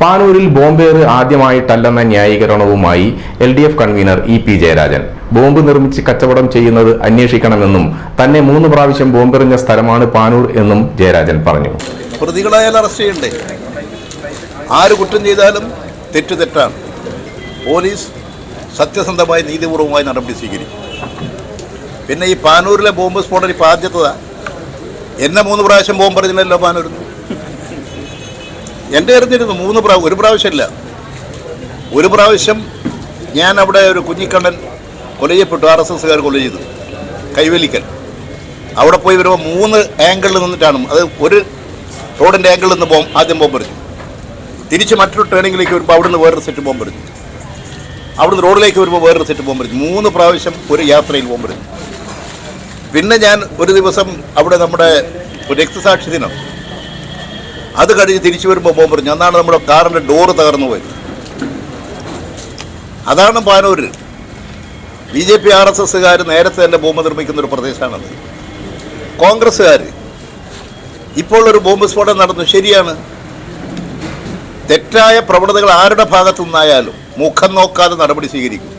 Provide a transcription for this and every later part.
പാനൂരിൽ ബോംബേറ് ആദ്യമായിട്ടല്ലെന്ന ന്യായീകരണവുമായി L D F convener E P Jayarajan. Bomb നിർമ്മിച്ച് കച്ചവടം ചെയ്യുന്നത് അന്വേഷിക്കണമെന്നും തന്നെ മൂന്ന് പ്രാവശ്യം ബോംബെറിഞ്ഞ സ്ഥലമാണ് പാനൂർ എന്നും ജയരാജൻ പറഞ്ഞു. പ്രതികളായാൽ അറസ്റ്റ് ചെയ്യണ്ടേ? ആര് കുറ്റം ചെയ്താലും തെറ്റ് തെറ്റാണ്. പോലീസ് സത്യസന്ധമായി നീതിപൂർവമായി നടപടി സ്വീകരിക്കും. പിന്നെ ഈ പാനൂരിലെ ബോംബ് സ്ഫോടനം ഇപ്പോൾ ആദ്യത്തതാ. എന്നെ മൂന്ന് പ്രാവശ്യം ബോംബ് എറിഞ്ഞല്ലോ പാനൂരിൽ എന്റെ എറിഞ്ഞിരുന്നു മൂന്ന് പ്രാവശ്യം ഒരു പ്രാവശ്യമില്ല ഒരു പ്രാവശ്യം ഞാൻ അവിടെ ഒരു കുഞ്ഞിക്കണ്ണൻ കൊല ചെയ്യപ്പെട്ടു ആർ എസ് എസ്സുകാർ കൊല ചെയ്തു കൈവലിക്കൽ. അവിടെ പോയി വരുമ്പോൾ മൂന്ന് ആംഗിളിൽ നിന്നിട്ടാണ്. അത് ഒരു റോഡിന്റെ ആംഗിളിൽ നിന്ന് ബോം ആദ്യം ബോംബ് എറിഞ്ഞു. തിരിച്ച് മറ്റൊരു ട്രെയിനിങ്ങിലേക്ക് വരുമ്പോൾ അവിടുന്ന് വേറൊരു സെറ്റ് ബോംബ് എറിഞ്ഞു. അവിടുന്ന് റോഡിലേക്ക് വരുമ്പോൾ വേറൊരു സെറ്റ് ബോംബ് എറിഞ്ഞു. മൂന്ന് പ്രാവശ്യം ഒരു യാത്രയിൽ ബോംബ് എറിഞ്ഞു. പിന്നെ ഞാൻ ഒരു ദിവസം അവിടെ നമ്മുടെ ഒരു രക്തസാക്ഷി ദിനം അത് കഴിഞ്ഞ് തിരിച്ചു വരുമ്പോൾ പോകാൻ പറഞ്ഞു അന്നാണ് നമ്മുടെ കാറിന്റെ ഡോറ് തകർന്നു പോയത്? അതാണ് Panoor. B J P R S എസ്സുകാർ നേരത്തെ തന്നെ ബോംബ് നിർമ്മിക്കുന്ന ഒരു പ്രദേശമാണത്. കോൺഗ്രസ്സുകാർ ഇപ്പോൾ ഒരു ബോംബ് സ്ഫോടനം നടന്നു. ശരിയാണ്. തെറ്റായ പ്രവണതകൾ ആരുടെ ഭാഗത്തു നിന്നായാലും മുഖം നോക്കാതെ നടപടി സ്വീകരിക്കും.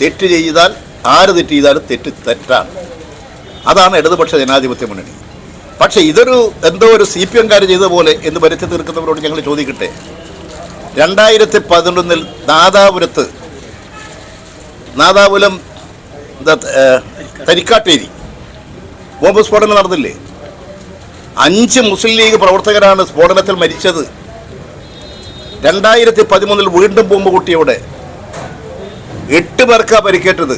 തെറ്റ് ചെയ്താൽ ആര് തെറ്റ് ചെയ്താലും തെറ്റ് തെറ്റാണ്. അതാണ് ഇടതുപക്ഷ ജനാധിപത്യ മുന്നണി. പക്ഷേ ഇതൊരു എന്തോ ഒരു സി പി എംകാർ ചെയ്ത പോലെ എന്ന് വരുത്തി തീർക്കുന്നവരോട് ഞങ്ങൾ ചോദിക്കട്ടെ? രണ്ടായിരത്തി പതിനൊന്നിൽ നാദാപുരത്ത് നാദാപുരം തരിക്കാട്ടേരി ബോംബ് സ്ഫോടനം നടന്നില്ലേ? അഞ്ച് മുസ്ലിം ലീഗ് പ്രവർത്തകരാണ് സ്ഫോടനത്തിൽ മരിച്ചത്. രണ്ടായിരത്തി പതിമൂന്നിൽ വീണ്ടും ബോംബ് പൊട്ടിയവിടെ എട്ട് പേർക്കാണ് പരിക്കേറ്റത്.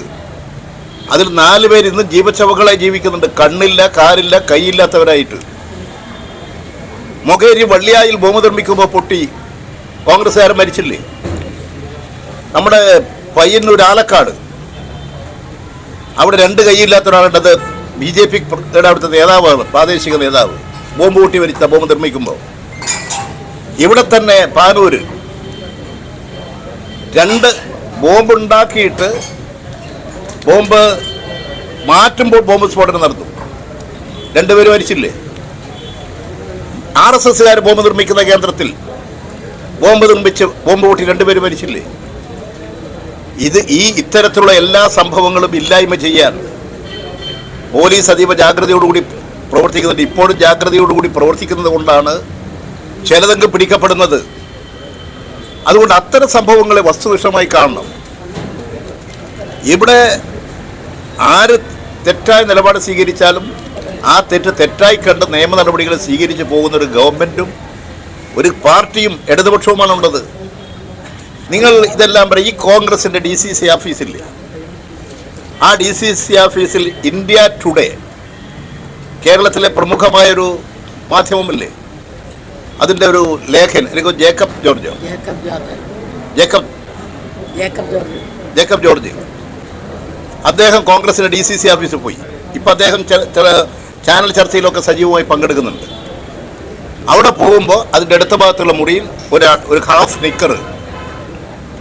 അതിൽ നാല് പേര് ഇന്ന് ജീവച്ചവകളായി ജീവിക്കുന്നുണ്ട്. കണ്ണില്ല കാലില്ല കൈയില്ലാത്തവരായിട്ട്. മൊകേരി വള്ളിയായിൽ ബോംബ് നിർമ്മിക്കുമ്പോൾ പൊട്ടി. കോൺഗ്രസ്സുകാരൻ മരിച്ചില്ലേ? നമ്മുടെ പയ്യന്നൂർ ആലക്കാട്. അവിടെ രണ്ട് കൈയില്ലാത്ത ഒരാളുണ്ടത് ബി ജെ പി അവിടുത്തെ നേതാവാണ് പ്രാദേശിക നേതാവ്. ബോംബ് പൊട്ടി മരിച്ച ബോംബ് നിർമ്മിക്കുമ്പോൾ ഇവിടെ തന്നെ പാനൂര്. രണ്ട് ബോംബ് ഉണ്ടാക്കിയിട്ട് ബോംബ് മാറ്റുമ്പോൾ ബോംബ് സ്ഫോടനം നടത്തും. രണ്ടുപേരും മരിച്ചില്ലേ? ആർ എസ് എസ്സുകാർ ബോംബ് നിർമ്മിക്കുന്ന കേന്ദ്രത്തിൽ ബോംബ് നിർമ്മിച്ച് ബോംബ് പൊട്ടി രണ്ടുപേരും മരിച്ചില്ലേ? ഇത് ഈ ഇത്തരത്തിലുള്ള എല്ലാ സംഭവങ്ങളും ഇല്ലായ്മ ചെയ്യാൻ പോലീസ് അതീവ ജാഗ്രതയോടുകൂടി പ്രവർത്തിക്കുന്നുണ്ട്. ഇപ്പോഴും ജാഗ്രതയോടുകൂടി പ്രവർത്തിക്കുന്നത് കൊണ്ടാണ് ചിലതൊക്കെ പിടിക്കപ്പെടുന്നത്. അതുകൊണ്ട് അത്തരം സംഭവങ്ങളെ വസ്തുനിഷ്ഠമായി കാണണം. ഇവിടെ ആര് തെറ്റായ നിലപാട് സ്വീകരിച്ചാലും ആ തെറ്റ് തെറ്റായി കണ്ട് നിയമ നടപടികൾ സ്വീകരിച്ച് പോകുന്ന ഒരു ഗവൺമെന്റും ഒരു പാർട്ടിയും ഇടതുപക്ഷവുമാണ് ഉള്ളത്. നിങ്ങൾ ഇതെല്ലാം പറയും ഈ കോൺഗ്രസിന്റെ ഡി സി സി ഓഫീസിൽ ആ ഡി സി സി ഓഫീസിൽ ഇന്ത്യ ടുഡേ കേരളത്തിലെ പ്രമുഖമായൊരു മാധ്യമമല്ലേ? അതിന്റെ ഒരു ലേഖൻ എനിക്ക് ജേക്കബ് ജോർജോ ജേക്കബ് ജോർജ് ജേക്കബ്? ജേക്കബ് ജോർജ് ജേക്കബ് ജോർജ് അദ്ദേഹം കോൺഗ്രസിന്റെ ഡി സി സി ഓഫീസിൽ പോയി. ഇപ്പം അദ്ദേഹം ചില ചാനൽ ചർച്ചയിലൊക്കെ സജീവമായി പങ്കെടുക്കുന്നുണ്ട്. അവിടെ പോകുമ്പോൾ അതിന്റെ അടുത്ത ഭാഗത്തുള്ള മുറിയിൽ ഒരാൾ ഒരു ഹാഫ് നിക്കർ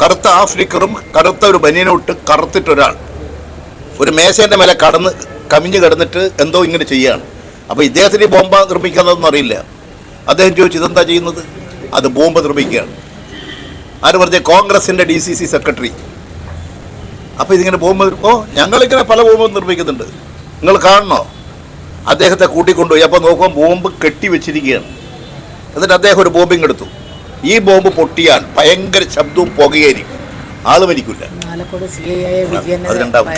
കറുത്ത ഹാഫ് നിക്കറും കറുത്ത ഒരു ബനിയനോട്ട് കറുത്തിട്ടൊരാൾ ഒരു മേശേന്റെ മേലെ കടന്ന് കമിഞ്ഞ് കിടന്നിട്ട് എന്തോ ഇങ്ങനെ ചെയ്യുകയാണ് അപ്പോൾ ഇദ്ദേഹത്തിന് ഈ ബോംബ നിർമ്മിക്കുന്നതൊന്നും അറിയില്ല. അദ്ദേഹം ചോദിച്ചു ഇതെന്താ ചെയ്യുന്നത്? അത് ബോംബ് നിർമ്മിക്കുകയാണ്. ആര് പറഞ്ഞ? കോൺഗ്രസിന്റെ ഡി സി സി സെക്രട്ടറി അപ്പോൾ ഇതിങ്ങനെ ബോംബ് നിർ- ഓ ഞങ്ങളിങ്ങനെ പല ബോംബും നിർമ്മിക്കുന്നുണ്ട്. നിങ്ങൾ കാണണോ? അദ്ദേഹത്തെ കൂട്ടിക്കൊണ്ടുപോയി. അപ്പോൾ നോക്കുമ്പോൾ ബോംബ് കെട്ടി വെച്ചിരിക്കുകയാണ്. എന്നിട്ട് അദ്ദേഹം ഒരു ബോംബിങ് എടുത്തു ഈ ബോംബ് പൊട്ടിയാൽ ഭയങ്കര ശബ്ദവും പുകയായിരിക്കും. ആൾ മരിക്കില്ല അത് രണ്ടാമത്.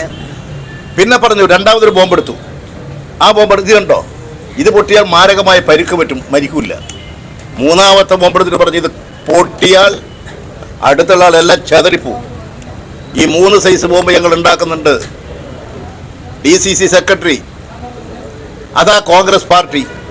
പിന്നെ പറഞ്ഞു രണ്ടാമതൊരു ബോംബ് എടുത്തു. ആ ബോംബ് എടുത്ത് കണ്ടോ? ഇത് പൊട്ടിയാൽ മാരകമായ പരുക്ക് പറ്റും മരിക്കില്ല മൂന്നാമത്തെ ബോംബ് എടുത്തിട്ട് പറഞ്ഞു ഇത് പൊട്ടിയാൽ അടുത്തുള്ള ആളെല്ലാം ചെതറിപ്പോവും. ഈ മൂന്ന് സൈസ് ബോംബ് ഞങ്ങൾ ഉണ്ടാക്കുന്നുണ്ട്. ഡി സി സി സെക്രട്ടറി അതാ കോൺഗ്രസ് പാർട്ടി.